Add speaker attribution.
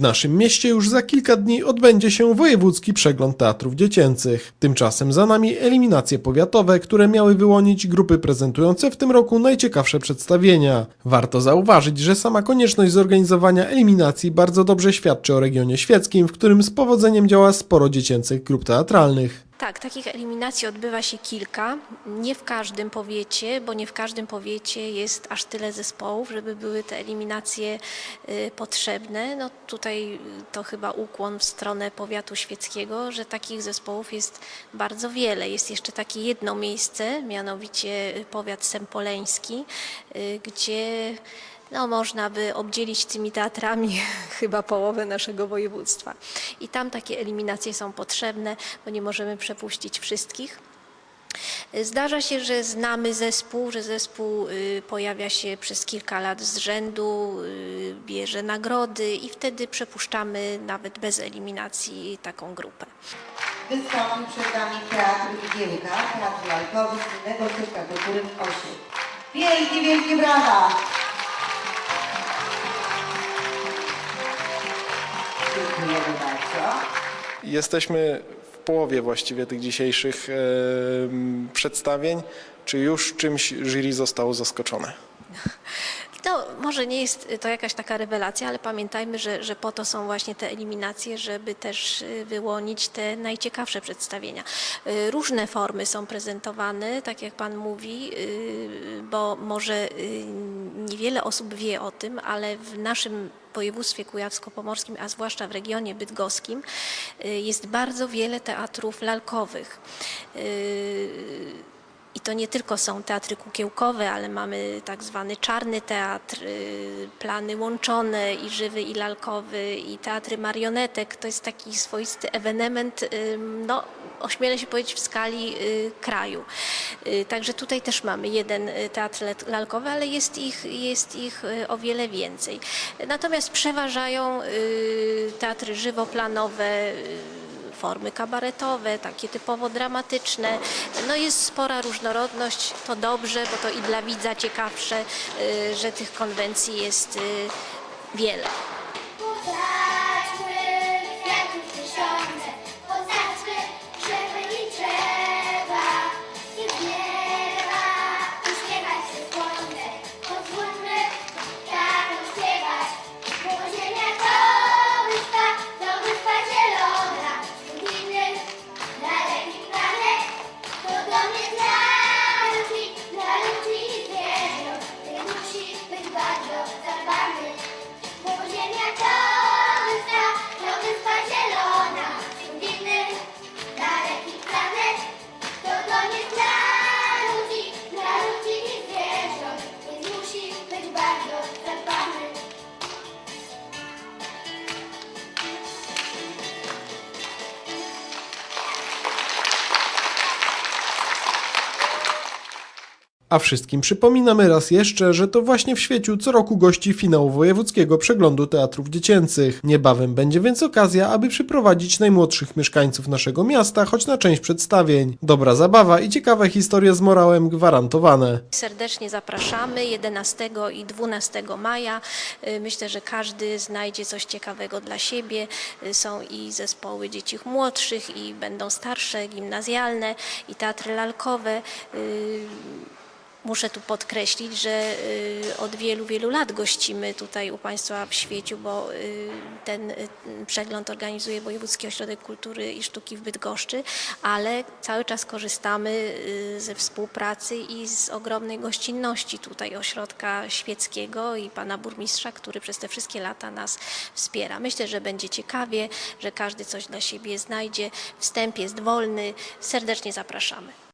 Speaker 1: naszym mieście już za kilka dni odbędzie się wojewódzki przegląd teatrów dziecięcych. Tymczasem za nami eliminacje powiatowe, które miały wyłonić grupy prezentujące w tym roku najciekawsze przedstawienia. Warto zauważyć, że sama konieczność zorganizowania eliminacji bardzo dobrze świadczy o regionie świeckim, w którym z powodzeniem działa sporo dziecięcych grup teatralnych.
Speaker 2: Tak, takich eliminacji odbywa się kilka. Nie w każdym powiecie, bo nie w każdym powiecie jest aż tyle zespołów, żeby były te eliminacje y, potrzebne. No tutaj y, to chyba ukłon w stronę powiatu świeckiego, że takich zespołów jest bardzo wiele. Jest jeszcze takie jedno miejsce, mianowicie powiat sempoleński, y, gdzie no, można by obdzielić tymi teatrami chyba połowę naszego województwa. I tam takie eliminacje są potrzebne, bo nie możemy przepuścić wszystkich. Zdarza się, że znamy zespół, że zespół y, pojawia się przez kilka lat z rzędu, y, bierze nagrody i wtedy przepuszczamy nawet bez eliminacji taką grupę.
Speaker 3: Wystąpi przed nami Teatr Igiełka, Teatr Lalkowy z innego Ośrodka Kultury w Osiu. Wielkie, wielkie brawa!
Speaker 4: Jesteśmy w połowie właściwie tych dzisiejszych em, przedstawień. Czy już czymś jury zostało zaskoczone?
Speaker 2: No, może nie jest to jakaś taka rewelacja, ale pamiętajmy, że, że po to są właśnie te eliminacje, żeby też y, wyłonić te najciekawsze przedstawienia. Y, Różne formy są prezentowane, tak jak Pan mówi, y, bo może y, niewiele osób wie o tym, ale w naszym województwie kujawsko-pomorskim, a zwłaszcza w regionie bydgoskim, y, jest bardzo wiele teatrów lalkowych. I to nie tylko są teatry kukiełkowe, ale mamy tak zwany czarny teatr, y, plany łączone i żywy i lalkowy i teatry marionetek. To jest taki swoisty ewenement, y, no ośmielę się powiedzieć w skali y, kraju. Także tutaj też mamy jeden teatr lalkowy, ale jest ich, jest ich o wiele więcej. Natomiast przeważają teatry żywoplanowe, formy kabaretowe, takie typowo dramatyczne. No jest spora różnorodność, to dobrze, bo to i dla widza ciekawsze, y, że tych konwencji jest y, wiele.
Speaker 1: A wszystkim przypominamy raz jeszcze, że to właśnie w świeciu co roku gości finał wojewódzkiego przeglądu teatrów dziecięcych. Niebawem będzie więc okazja, aby przyprowadzić najmłodszych mieszkańców naszego miasta choć na część przedstawień. Dobra zabawa i ciekawe historie z morałem gwarantowane.
Speaker 2: Serdecznie zapraszamy 11 i 12 maja. Y, Myślę, że każdy znajdzie coś ciekawego dla siebie. Y, Są i zespoły dzieci młodszych, i będą starsze, gimnazjalne, i teatry lalkowe. Muszę tu podkreślić, że y, od wielu, wielu lat gościmy tutaj u Państwa w Świeciu, bo y, ten y, przegląd organizuje Wojewódzki Ośrodek Kultury i Sztuki w Bydgoszczy, ale cały czas korzystamy ze współpracy i z ogromnej gościnności tutaj Ośrodka Świeckiego i Pana Burmistrza, który przez te wszystkie lata nas wspiera. Myślę, że będzie ciekawie, że każdy coś dla siebie znajdzie. Wstęp jest wolny. Serdecznie zapraszamy.